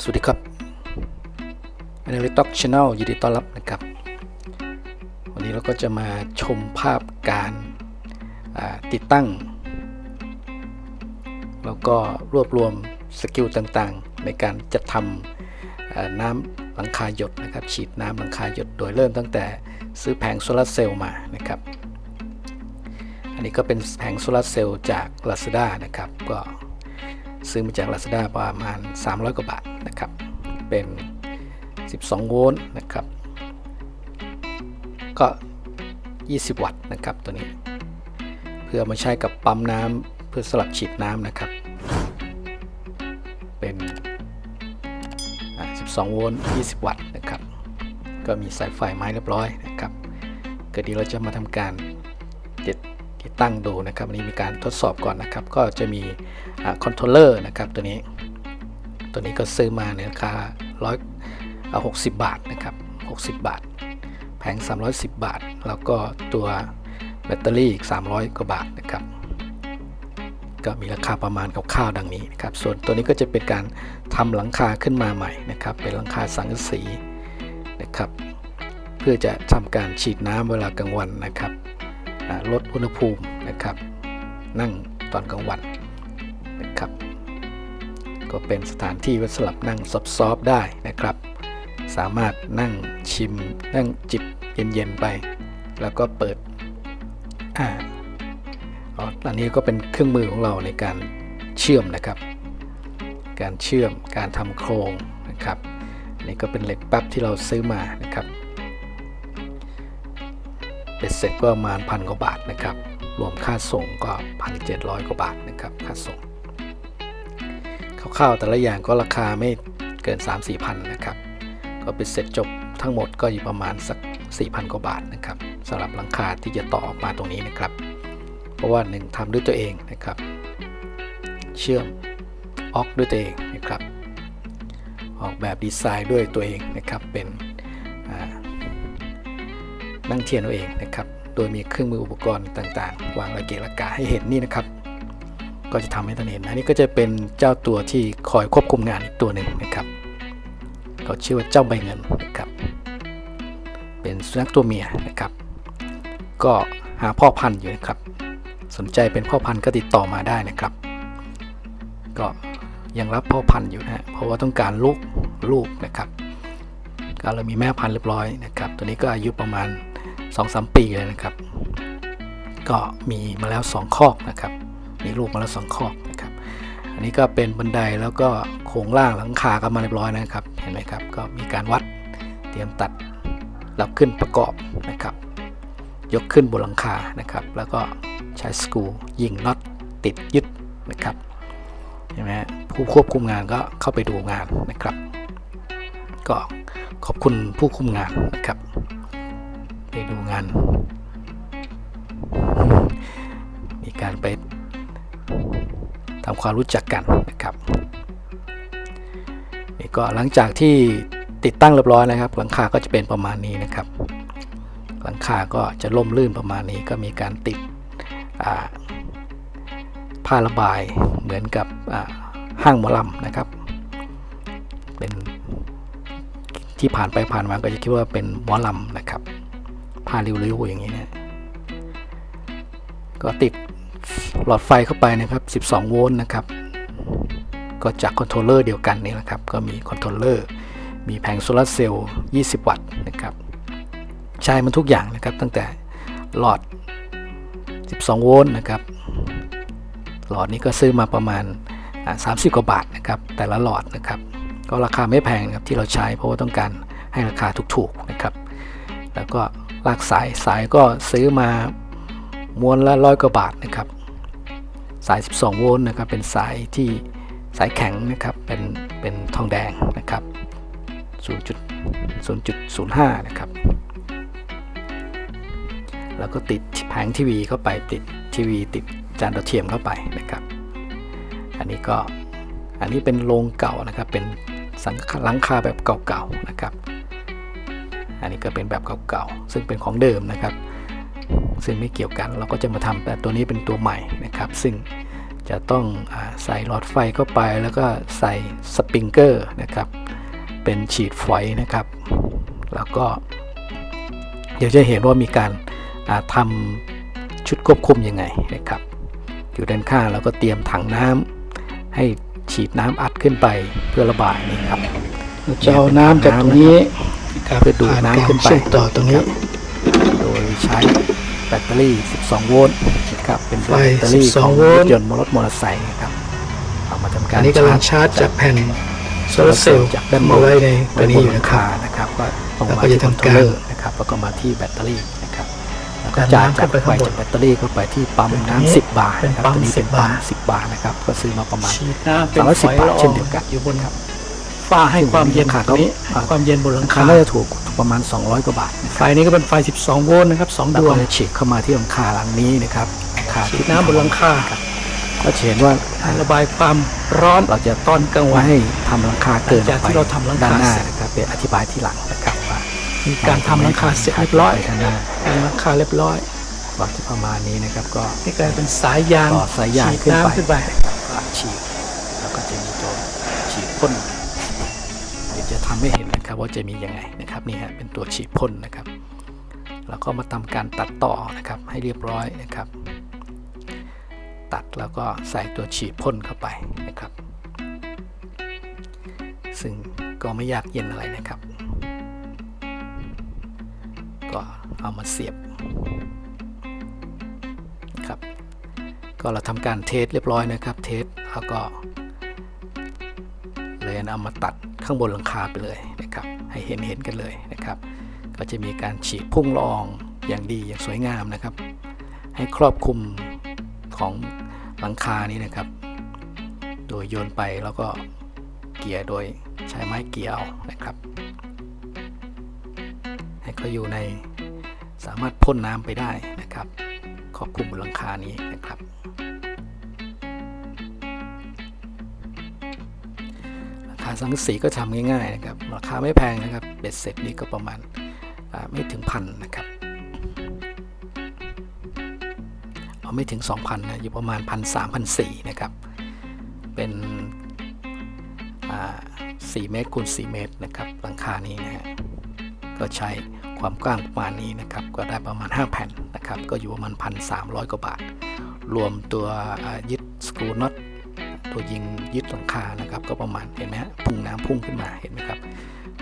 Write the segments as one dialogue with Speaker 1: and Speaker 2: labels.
Speaker 1: สวัสดีครับ a n a l y t o c Channel ยินดีต้อนรับนะครับ วันนี้เราก็จะมาชมภาพการติดตั้ง แล้วก็รวบรวมสกิลต่างๆ ในการจัดทำน้ำหลังคาหยดนะครับ ฉีดน้ำหลังคาหยดโดยเริ่มตั้งแต่ซื้อแผงโซลาร์เซลล์มานะครับ อันนี้ก็เป็นแผงโซลาร์เซลล์จาก Lazada นะครับก็ ซื้อมาจาก Lazada ประมาณ 300 กว่าบาทนะครับ เป็น 12 โวลต์นะครับ ก็ 20 วัตต์นะครับตัวนี้ เพื่อมาใช้กับปั๊มน้ำเพื่อสลับฉีดน้ำนะครับ เป็น 12 โวลต์ 20 วัตต์นะครับ ก็มีสายไฟไม้เรียบร้อยนะครับ ก็เดียวเราจะมาทำการติด ติดตั้งดูนะครับวันนี้มีการทดสอบก่อนนะครับ ก็จะมีคอนโทรลเลอร์นะครับตัวนี้ ตัวนี้ก็ซื้อมาในราคาร้อยเอา60บาทนะครับ60 บาท แผง 310 บาท แล้วก็ตัวแบตเตอรี่อีก 300 กว่าบาทนะครับ ก็มีราคาประมาณคร่าวๆดังนี้นะครับ ส่วนตัวนี้ก็จะเป็นการทำหลังคาขึ้นมาใหม่นะครับ เป็นหลังคาสังกะสีนะครับ เพื่อจะทำการฉีดน้ำเวลากลางวันนะครับ ลดอุณหภูมินะครับ นั่งตอนกลางวันนะครับ ก็เป็นสถานที่ไว้สำหรับนั่งซอฟๆได้นะครับ สามารถนั่งชิม นั่งจิบเย็นๆไป แล้วก็เปิดอ่าอันนี้ก็เป็นเครื่องมือของเราในการเชื่อมนะครับ การเชื่อมการทำโครงนะครับนนี้ก็เป็นเหล็กแป๊บที่เราซื้อมานะครับ เป็นเสร็จก็ประมาณพันกว่าบาทนะครับ รวมค่าส่งก็พันเจ็ดร้อยกว่าบาทนะครับ ค่าส่งคร่าวๆแต่ละอย่างก็ราคาไม่เกิน 3 4 0 0พันนะครับ ก็เป็นเสร็จจบทั้งหมดก็อยู่ประมาณสัก 4,000 กว่าบาทนะครับสำหรับหลังคาที่จะต่อออกมาตรงนี้นะครับ เพราะว่าหนึ่งทำด้วยตัวเองนะครับ เชื่อมออกด้วยตัวเองนะครับ ออกแบบดีไซน์ด้วยตัวเองนะครับ เป็น นั่งเทียนเอาเองนะครับ โดยมีเครื่องมืออุปกรณ์ต่างๆ วางระเกะระกะให้เห็นนี่นะครับ ก็จะทำให้ท่านเห็นอันนี้ก็จะเป็นเจ้าตัวที่คอยควบคุมงานอีกตัวหนึ่งนะครับเขาชื่อว่าเจ้าใบเงินนะครับ เป็นสุนัขตัวเมียนะครับ ก็หาพ่อพันธุ์อยู่นะครับ สนใจเป็นพ่อพันธุ์ก็ติดต่อมาได้นะครับ ก็ยังรับพ่อพันธุ์อยู่นะฮะเพราะว่าต้องการลูกลูกนะครับ ก็เรามีแม่พันธุ์เรียบร้อยนะครับ ตัวนี้ก็อายุประมาณ 2-3 ปีเลยนะครับ ก็มีมาแล้ว 2 คอกนะครับ มีลูกมาแล้วสองคอกนะครับ อันนี้ก็เป็นบันไดแล้วก็โครงล่างหลังคาก็มาเรียบร้อยนะครับ เห็นไหมครับ ก็มีการวัดเตรียมตัดแล้วขึ้นประกอบนะครับ ยกขึ้นบนหลังคานะครับ แล้วก็ใช้สกรูยิงน็อตติดยึดนะครับเห็นไหมผู้ควบคุมงานก็เข้าไปดูงานนะครับ ก็ขอบคุณผู้คุมงานนะครับ ไปดูงาน มีการไปทำความรู้จักกันนะครับนี่ก็หลังจากที่ติดตั้งเรียบร้อยนะครับ หลังคาก็จะเป็นประมาณนี้นะครับ หลังคาก็จะล่มลื่นประมาณนี้ก็มีการติดผ้าระบายเหมือนกับห้างหมอลำนะครับ เป็นที่ผ่านไปผ่านมาก็จะคิดว่าเป็นหมอลำนะครับาริ้วๆอย่างนี้เนะก็ติดหลอดไฟเข้าไปนะครับ 12 โวลต์นะครับ ก็จากคอนโทรลเลอร์เดียวกันนี่แหละครับ ก็มีคอนโทรลเลอร์ มีแผงโซลาร์เซลล์ 20 วัตต์นะครับ ใช้มันทุกอย่างนะครับ ตั้งแต่หลอด 12 โวลต์นะครับ หลอดนี้ก็ซื้อมาประมาณ 30 กว่าบาทนะครับ แต่ละหลอดนะครับ ก็ราคาไม่แพงนะครับที่เราใช้เพราะว่าต้องการให้ราคาถูกๆนะครับ แล้วก็ ลากสายสายก็ซื้อมาม้วนละร้อยกว่าบาทนะครับ สาย 12 โวลต์นะครับเป็นสายที่สายแข็งนะครับเป็นเป็นทองแดงนะครับ 0.0.05 นะครับ แล้วก็ติดแผงทีวีเข้าไปติดทีวีติดจานดาวเทียมเข้าไปนะครับ อันนี้ก็อันนี้เป็นโรงเก่านะครับเป็นสังหลังคาแบบเก่าๆนะครับ อันนี้ก็เป็นแบบเก่าๆซึ่งเป็นของเดิมนะครับ ซึ่งไม่เกี่ยวกันเราก็จะมาทำแต่ตัวนี้เป็นตัวใหม่นะครับ ซึ่งจะต้องอใส่หลอดไฟเข้าไปแล้วก็ใส่สปริงเกอร์นะครับ เป็นฉีดฝอยนะครับ แล้วก็ เดี๋ยวจะเห็นว่ามีการาทำชุดควบคุมยังไงนะครับ อยู่ด้านข้างแล้วก็เตรียมถังน้ำให้ฉีดน้ำอัดขึ้นไปเพื่อระบายนี่ครับ
Speaker 2: จะเอาน้ำจากตรงนี้ ครับ
Speaker 1: เพื่อดูดน้ำขึ้นไป
Speaker 2: ผ่าการเชื่อมต่อตรงนี้
Speaker 1: โดยใช้แบตเตอรี่ 12 โวลต์นะครับเป็นแบ
Speaker 2: ไฟ
Speaker 1: ตเตอรี่ของ
Speaker 2: 12โว
Speaker 1: ร
Speaker 2: ล
Speaker 1: ถ
Speaker 2: ต์
Speaker 1: ยนต์รถมอเตอร์ไซค์นะครับเอามาทำการ
Speaker 2: อันนี้กำลังชาร์จจากแผ่นโซลาร์เซลล์
Speaker 1: จากด้านบ
Speaker 2: มานไว้ในตัวนี้อยู่
Speaker 1: หลั
Speaker 2: นะ
Speaker 1: ง
Speaker 2: ครับ
Speaker 1: คานะครับก็ลง
Speaker 2: แล้ว
Speaker 1: มา
Speaker 2: ก็
Speaker 1: ที่
Speaker 2: จะ
Speaker 1: คอน
Speaker 2: ทำ
Speaker 1: โทร
Speaker 2: การ
Speaker 1: ลเลอร์นะครับแล้วก็มาที่แบตเตอรี่นะครับแล้วก็
Speaker 2: การ
Speaker 1: จ่าย
Speaker 2: น้ำ
Speaker 1: จาก
Speaker 2: ขึ้นไป
Speaker 1: ไฟ
Speaker 2: ข้างบน
Speaker 1: จากแบตเตอรี่เข้าไปที่ปั๊ม
Speaker 2: เป็น
Speaker 1: น้ำ10บาทนะครับ
Speaker 2: เป็นปั๊ม
Speaker 1: ตัวนี้เป็น
Speaker 2: 10
Speaker 1: ปั๊ม
Speaker 2: บาท
Speaker 1: 10บาทนะครับก็ซื้อมาประมาณ
Speaker 2: ฉีดน้ำเป็น
Speaker 1: สามร้อยสิบ
Speaker 2: ฝอย
Speaker 1: บาท
Speaker 2: ละออง
Speaker 1: เช่นเดียวกัน
Speaker 2: อยู่บน ฝ้าให้ความเย็น
Speaker 1: ราคา
Speaker 2: ตรงนี้
Speaker 1: ก็
Speaker 2: ให้ความเย็นบนหลัง
Speaker 1: ราคา
Speaker 2: คา
Speaker 1: น่าจะถูกประมาณ 200 กว่าบาทนะค
Speaker 2: ไฟ
Speaker 1: รับ
Speaker 2: นี้ก็เป็นไฟ 12 โวลต์นะครับ2
Speaker 1: แล้ว
Speaker 2: ดว
Speaker 1: ก็
Speaker 2: ง
Speaker 1: จะฉีดเข้ามาที่หลังคาหลังนี้นะครับหลังคา
Speaker 2: ฉีดน้ำบนหลังคา
Speaker 1: ก็จะเห็นว่า
Speaker 2: ระบายความร้อน
Speaker 1: เราจะ
Speaker 2: ตอนกลางวั
Speaker 1: ว่านให้ทำหลังคาเกิน
Speaker 2: หลังจากที่เราทำหลังคา
Speaker 1: ด้านหน้า
Speaker 2: เสร็จ
Speaker 1: นะครับเดี๋ยวอธิบายที่หลังนะครับว่า
Speaker 2: มีการทำหลังคาเสร็จเรียบร้อย
Speaker 1: ด้านหน้า
Speaker 2: ทำหลังคาเรียบร้อย
Speaker 1: บอกจะประมาณนี้นะครับ ก็
Speaker 2: นี่กลายเป็นสายยาง
Speaker 1: ต่อสายยาง
Speaker 2: ฉีด
Speaker 1: ขึ้นไป
Speaker 2: น้ำขึ้นไป
Speaker 1: นะครับก็ฉีดแล้วก็จะมีตัวฉีดพ่น ว่าจะมียังไงนะครับนี่ฮะเป็นตัวฉีดพ่นนะครับแล้วก็มาทำการตัดต่อนะครับให้เรียบร้อยนะครับ ตัดแล้วก็ใส่ตัวฉีดพ่นเข้าไปนะครับ ซึ่งก็ไม่ยากเย็นอะไรนะครับ ก็เอามาเสียบครับ ก็เราทำการเทสเรียบร้อยนะครับเทสแล้วก็เลยเอามาตัดข้างบนหลังคาไปเลย ให้เห็นเห็นกันเลยนะครับ ก็จะมีการฉีดพุ่งละอองอย่างดีอย่างสวยงามนะครับ ให้ครอบคลุมของหลังคานี้นะครับ โดยโยนไปแล้วก็เกี่ยโดยใช้ไม้เกี่ยวนะครับ ให้เขาอยู่ในสามารถพ่นน้ำไปได้นะครับ ครอบคลุมบนหลังคานี้นะครับ สังกะสีก็ทำง่ายๆนะครับราคาไม่แพงนะครับเบ็ดเสร็จนี่ก็ประมาณไม่ถึงพันนะครับเอาไม่ถึง 2,000นะอยู่ประมาณพันสามพันสี่นะครับ เป็นอ่เมตรคูณ4เมตรนะครับหลังคานี้นะฮะก็ใช้ความกว้างประมาณนี้นะครับ ก็ได้ประมาณ 5 แผ่นนะครับ ก็อยู่ประมาณพันสามกว่าบาท รวมตัวยึดสกรูน็อต ตัวยิงยึดหลังคานะครับ ก็ประมาณเห็นไหมฮะพุ่งน้ำพุ่งขึ้นมาเห็นไหมครับ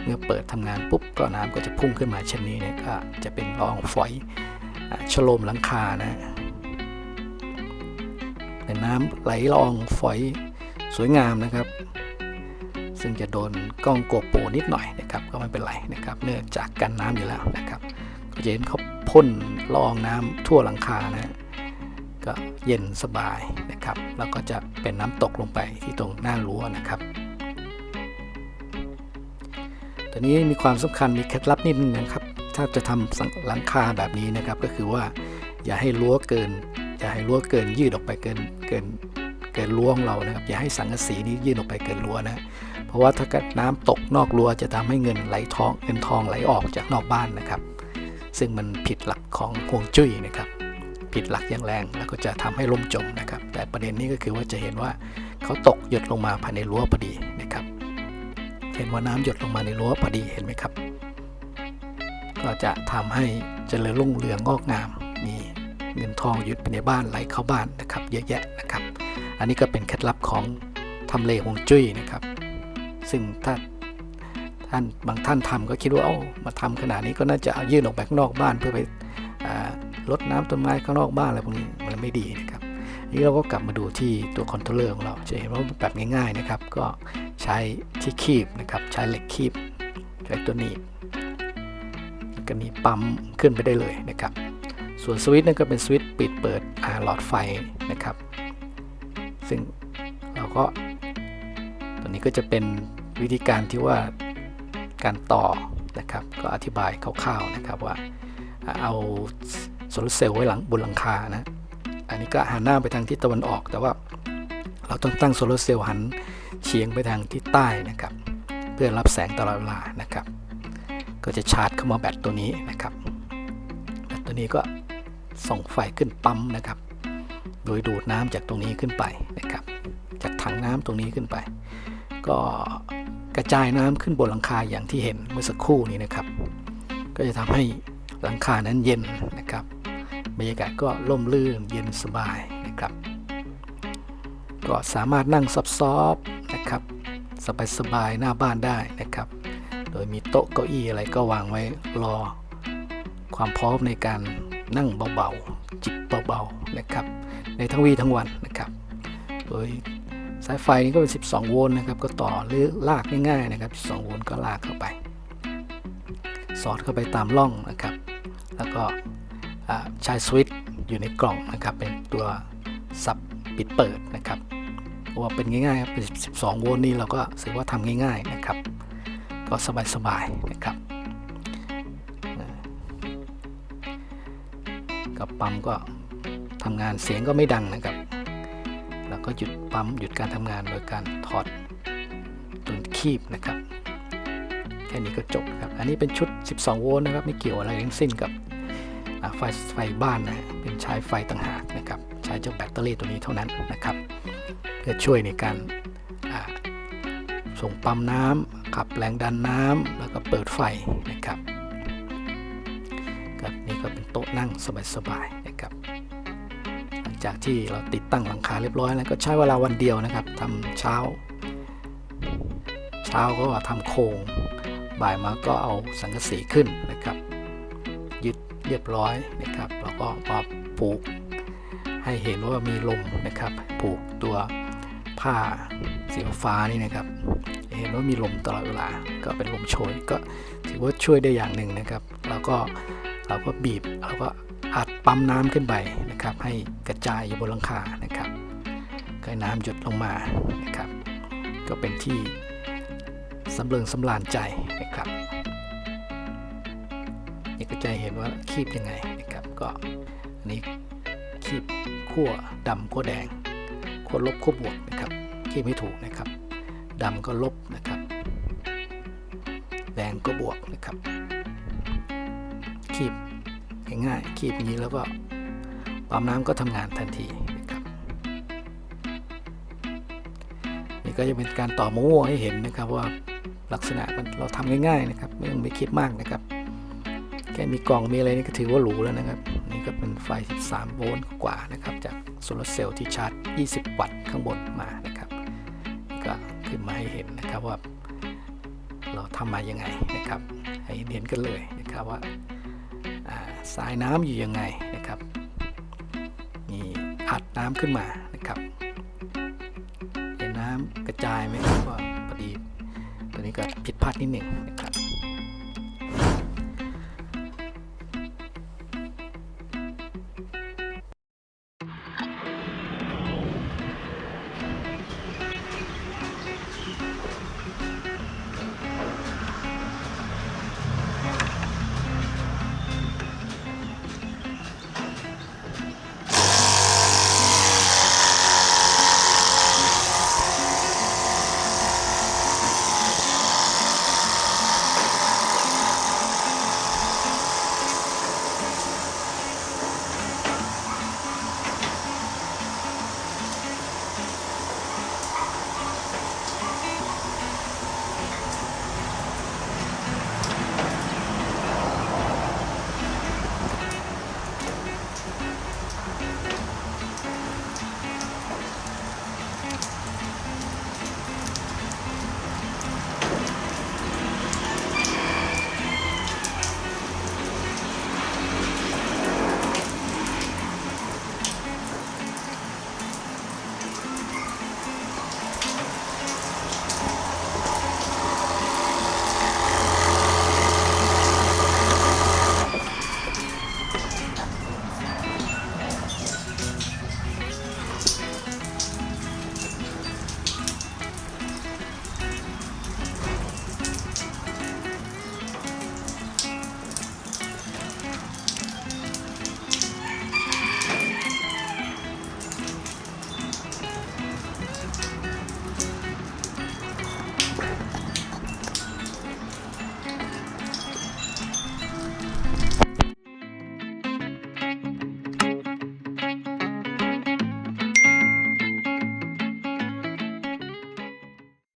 Speaker 1: เมื่อเปิดทำงานปุ๊บก็น้ำก็จะพุ่งขึ้นมาเช่นนี้เนี่ยก็จะเป็นละองฝอยอ่าชโลมหลังคานะเป็นน้ำไหลละองฝอยสวยงามนะครับ ซึ่งจะโดนกล้องโกโปนิดหน่อยนะครับก็ไม่เป็นไรนะครับ เนื่องจากกันน้ำอยู่แล้วนะครับก็จะเห็นเขาพ่นละองน้ำทั่วหลังคานะก็เย็นสบาย ครับ แล้วก็จะเป็นน้ำตกลงไปที่ตรงหน้ารั้วนะครับ ตัวนี้มีความสำคัญมีเคล็ดลับนิดนึงนะครับ ถ้าจะทำสังหลังคาแบบนี้นะครับ ก็คือว่าอย่าให้รั้วเกิน อย่าให้รั้วเกินยืดออกไปเกินเกินเกินรั้วของเรานะครับ อย่าให้สังกะสีนี้ยื่นออกไปเกินรั้วนะเพราะว่าถ้าเกิดน้ำตกนอกรั้วจะทำให้เงินไหลทองเงินทองไหลออกจากนอกบ้านนะครับ ซึ่งมันผิดหลักของห่วงจุ้ยนะครับ ผิดหลักอย่างแรง แล้วก็จะทำให้ล่มจมนะครับ แต่ประเด็นนี้ก็คือว่าจะเห็นว่าเขาตกหยดลงมาภายในรั้วพอดีนะครับเห็นว่าน้ำหยดลงมาในรั้วพอดีเห็นไหมครับ ก็จะทำให้เจริญรุ่งเรืองงอกงาม มีเงินทองหยุดไปในบ้านไหลเข้าบ้านนะครับเยอะแยะนะครับ อันนี้ก็เป็นเคล็ดลับของทำเลฮวงจุ้ยนะครับ ซึ่งถ้าท่านบางท่านทำก็คิดว่าโอ้มาทำขนาดนี้ก็น่าจะเอายื่นออกไปข้างนอกบ้านเพื่อไปอ รดน้ำต้นไม้ข้างนอกบ้านอะไรพวกนี้มันไม่ดีนะครับนี่เราก็กลับมาดูที่ตัวคอนโทรลเลอร์ของเราจะเห็นว่าแบบง่ายๆนะครับ ก็ใช้ที่คีบนะครับ ใช้เหล็กคีบใช้ตัวหนีบแล้วก็นีปั๊มขึ้นไปได้เลยนะครับ ส่วนสวิตช์นั่นก็เป็นสวิตช์ปิดเปิดอาหลอดไฟนะครับ ซึ่งเราก็ตัวนี้ก็จะเป็นวิธีการที่ว่าการต่อนะครับ ก็อธิบายคร่าวๆนะครับว่าเอา โซลาร์เซลล์ไว้หลังบนหลังคานะอันนี้ก็หันหน้าไปทางทิศตะวันออกแต่ว่าเราต้องตั้งโซลาร์เซลล์หันเฉียงไปทางทิศใต้นะครับ เพื่อรับแสงตลอดเวลานะครับ ก็จะชาร์จเข้ามาแบตตัวนี้นะครับแบตตัวนี้ก็ส่งไฟขึ้นปั๊มนะครับ โดยดูดน้ำจากตรงนี้ขึ้นไปนะครับ จากถังน้ำตรงนี้ขึ้นไป ก็กระจายน้ำขึ้นบนหลังคาอย่างที่เห็นเมื่อสักครู่นี้นะครับ ก็จะทำให้หลังคานั้นเย็นนะครับ บรรยากาศก็ร่มรื่นเย็นสบายนะครับ ก็สามารถนั่งซอบๆนะครับสบายๆหน้าบ้านได้นะครับ โดยมีโต๊ะเก้าอี้อะไรก็วางไว้รอ ความพร้อมในการนั่งเบาๆจิบเบาๆนะครับ ในทั้งวีทั้งวันนะครับ โดยสายไฟนี้ก็เป็น 12 โวลต์นะครับ ก็ต่อหรือลากง่ายๆนะครับ 12 โวลต์ก็ลากเข้าไป สอดเข้าไปตามร่องนะครับ แล้วก็ ใช้สวิตช์อยู่ในกล่องนะครับเป็นตัวสับปิดเปิดนะครับว่าเป็นง่ายๆครับเป็น 12 โวลต์นี่เราก็ถือว่าทำง่ายๆนะครับ ก็สบายๆนะครับกับปั๊มก็ทำงานเสียงก็ไม่ดังนะครับ แล้วก็หยุดปั๊มหยุดการทำงานโดยการถอดตุนคีบนะครับ แค่นี้ก็จบครับ อันนี้เป็นชุด 12 โวลต์นะครับ ไม่เกี่ยวอะไรทั้งสิ้นกับ ไฟไฟบ้านนะเป็นใช้ไฟต่างหากนะครับใช้เจ้าแบตเตอรี่ตัวนี้เท่านั้นนะครับ เพื่อช่วยในการส่งปั๊มน้ำขับแรงดันน้ำแล้วก็เปิดไฟนะครับครับนี่ก็เป็นโต๊ะนั่งสบายๆนะครับ หลังจากที่เราติดตั้งหลังคาเรียบร้อยแล้วก็ใช้เวลาวันเดียวนะครับทำเช้า เช้าก็ทำโครงบ่ายมาก็เอาสังกะสีขึ้นน เรียบร้อยนะครับแล้วก็มาผูกให้เห็นว่ามีลมนะครับผูกตัวผ้าสีฟ้านี่นะครับ เห็นว่ามีลมตลอดเวลาก็เป็นลมโชยก็ถือว่าช่วยได้อย่างหนึ่งนะครับ แล้วก็เราก็บีบเราก็อัดปั๊มน้ำขึ้นไปนะครับ ให้กระจายอยู่บนหลังคานะครับก็ให้น้ำหยดลงมานะครับ ก็เป็นที่สำเริงสำราญใจนะครับ ก็จะเห็นว่าคีบยังไงนะครับก็อันนี้คีบขั้วดำขั้วแดงขั้วลบขั้วบวกนะครับคีบไม่ถูกนะครับดำก็ลบนะครับ แดงก็บวกนะครับ คีบง่ายๆคีบอย่างนี้แล้วก็ปั๊มน้ำก็ทำงานทันทีนะครับนี่ก็จะเป็นการต่อมั่วให้เห็นนะครับว่าลักษณะมันเราทำง่ายๆนะครับ ไม่ต้องไปคิดมากนะครับ แค่มีกล่องมีอะไรนี่ก็ถือว่าหรูแล้วนะครับ นี่ก็เป็นไฟ 13 โวลต์กว่านะครับ จากโซลาร์เซลล์ที่ชาร์จ 20 วัตต์ข้างบนมานะครับ ก็ขึ้นมาให้เห็นนะครับว่า เราทำมายังไงนะครับ ให้เห็นกันเลยนะครับว่าสายน้ำอยู่ยังไงนะครับมีอัดน้ำขึ้นมานะครับเห็นน้ำกระจายไหมครับว่าพอดีตัวนี้ก็ผิดพลาดนิดหนึ่งนะครับ